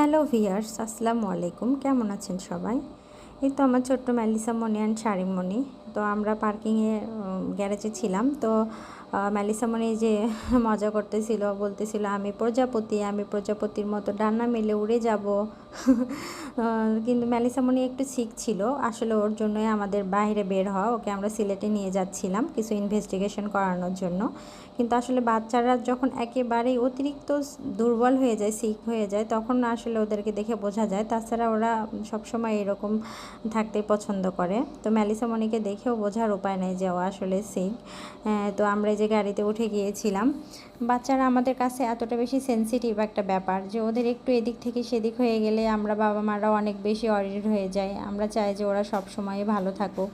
Hello viewers, আসসালামু আলাইকুম। কেমন আছেন সবাই? এই তো আমার ছোট্ট ম্যালিসা মনি অ্যান্ড শারিমণি। তো আমরা পার্কিংয়ে গ্যারেজে ছিলাম। তো ম্যালিসা মনি যে মজা করতেছিল, বলতেছিল, আমি প্রজাপতি, আমি প্রজাপতির মতো ডান্না মেলে উড়ে যাব। কিন্তু ম্যালিসা মনি একটু শিখ ছিল। আসলে ওর জন্যই আমাদের বাইরে বের হওয়া। ওকে আমরা সিলেটে নিয়ে যাচ্ছিলাম কিছু ইনভেস্টিগেশন করানোর জন্য। কিন্তু আসলে বাচ্চারা যখন একেবারেই অতিরিক্ত দুর্বল হয়ে যায় সিক হয়ে যায়, তখন আসলে ওদেরকে দেখে বোঝা যায়। তাছাড়া ওরা সবসময় এরকম থাকতে পছন্দ করে। তো ম্যালিসা মনিকে দেখেও বোঝার উপায় নেই যে ও আসলে সিক তো আমরা যে গাড়িতে উঠে গিয়েছিলাম। বাচ্চারা আমাদের কাছে এতটা বেশি সেনসিটিভ একটা ব্যাপার যে ওদের একটু এদিক থেকে সেদিক হয়ে গেলে আমরা বাবা মারা অনেক বেশি অরিড হয়ে যায় আমরা চাই যে ওরা সব সময় ভালো থাকুক।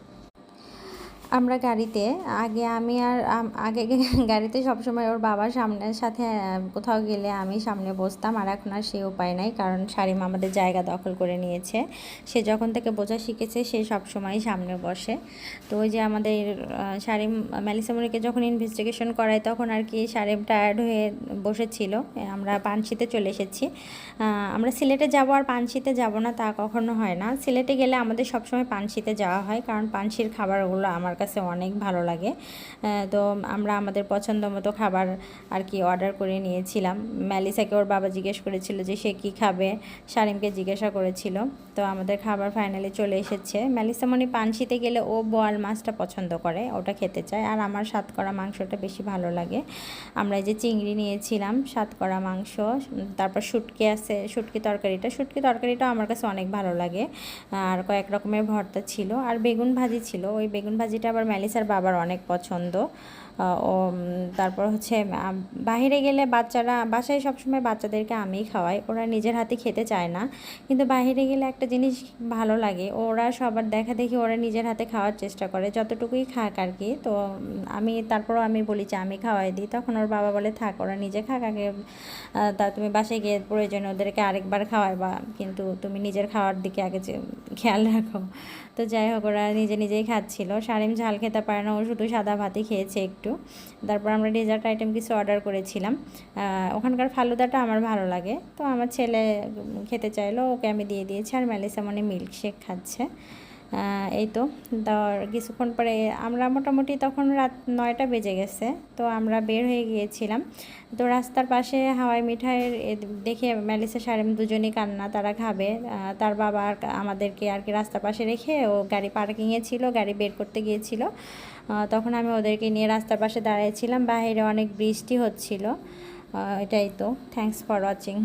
আমরা গাড়িতে, আগে আমি আর আগে গাড়িতে সবসময় ওর বাবার সামনের সাথে কোথাও গেলে আমি সামনে বসতাম। আর এখন আর সে উপায় নাই, কারণ শারিম আমাদের জায়গা দখল করে নিয়েছে। সে যখন থেকে বোঝা শিখেছে, সে সবসময় সামনে বসে। তো ওই যে আমাদের শারিম ম্যালিসামরিকে যখন ইনভেস্টিগেশন করায়, তখন আর কি শারিম টায়ার্ড হয়ে বসেছিল। আমরা পানশিতে চলে এসেছি। আমরা সিলেটে যাব আর পানশিতে যাব না তা কখনো হয় না। সিলেটে গেলে আমাদের সবসময় পানশিতে যাওয়া হয়, কারণ পানশির খাবারগুলো আমার কাছে অনেক ভালো লাগে। তো আমরা আমাদের পছন্দ মতো খাবার আর কি অর্ডার করে নিয়েছিলাম। ম্যালিসাকে ওর বাবা জিজ্ঞেস করেছিল যে সে কী খাবে? শারিমকে জিজ্ঞাসা করেছিল। তো আমাদের খাবার ফাইনালি চলে এসেছে। ম্যালিসা মনি পানশিতে গেলে ও বোয়াল মাছটা পছন্দ করে, ওটা খেতে চায়। আর আমার সাতকরা মাংসটা বেশি ভালো লাগে। আমরা যে চিংড়ি নিয়েছিলাম, সাতকরা মাংস, তারপর শুটকি আছে, শুটকি তরকারিটা। শুটকি তরকারিটা আমার কাছে অনেক ভালো লাগে। আর কয়েক রকমের ভর্তা ছিল। আর বেগুন ভাজি ছিল। ওই বেগুন ভাজিটা আবার ম্যালিসার বাবার অনেক পছন্দ। ও তারপর হচ্ছে বাইরে গেলে বাচ্চারা, বাসায় সবসময় বাচ্চাদেরকে আমি খাওয়াই। ওরা নিজের হাতে খেতে চায় না। কিন্তু বাইরে গেলে একটা জিনিস ভালো লাগে, ওরা সবার দেখা দেখি ওরা নিজের হাতে খাওয়ার চেষ্টা করে। যতটুকুই খাক আর কি। তো আমি, তারপরও আমি বলি যে আমি খাওয়াই দিই। তখন ওর বাবা বলে, থাক, ওরা নিজে খাক, আগে তা তুমি বাসায় গিয়ে প্রয়োজনে ওদেরকে আরেকবার খাওয়াই বা কিন্তু তুমি নিজের খাওয়ার দিকে আগে খেয়াল রাখো। তো যাই হোক, ওরা নিজে নিজেই খাচ্ছিল। সারিম ঝাল খেতে পারে না, ও শুধু সাদা ভাতই খেয়েছে একটু। তারপর আমরা ডেজার্ট আইটেম কিছু অর্ডার করেছিলাম। ওখানকার ফালুদাটা আমার ভালো লাগে। তো আমার ছেলে খেতে চাইলো, ওকে আমি দিয়ে দিয়েছি। আর ম্যালিসা মানে মিল্কশেক খাচ্ছে। এই তো। কিছুক্ষণ পরে আমরা মোটামুটি তখন রাত নয়টা বেজে গেছে, তো আমরা বের হয়ে গিয়েছিলাম। তো রাস্তার পাশে হাওয়াই মিঠাইয়ের দেখে ম্যালিসা, সারেম দুজনেই কান্না, তারা খাবে তার বাবা আর আমাদেরকে আর কি রাস্তার পাশে রেখে ও গাড়ি পার্কিংয়ে ছিল, গাড়ি বের করতে গিয়েছিল। তখন আমি ওদেরকে নিয়ে রাস্তার পাশে দাঁড়িয়েছিলাম বাইরে অনেক বৃষ্টি হচ্ছিল। এটাই তো। Thanks for watching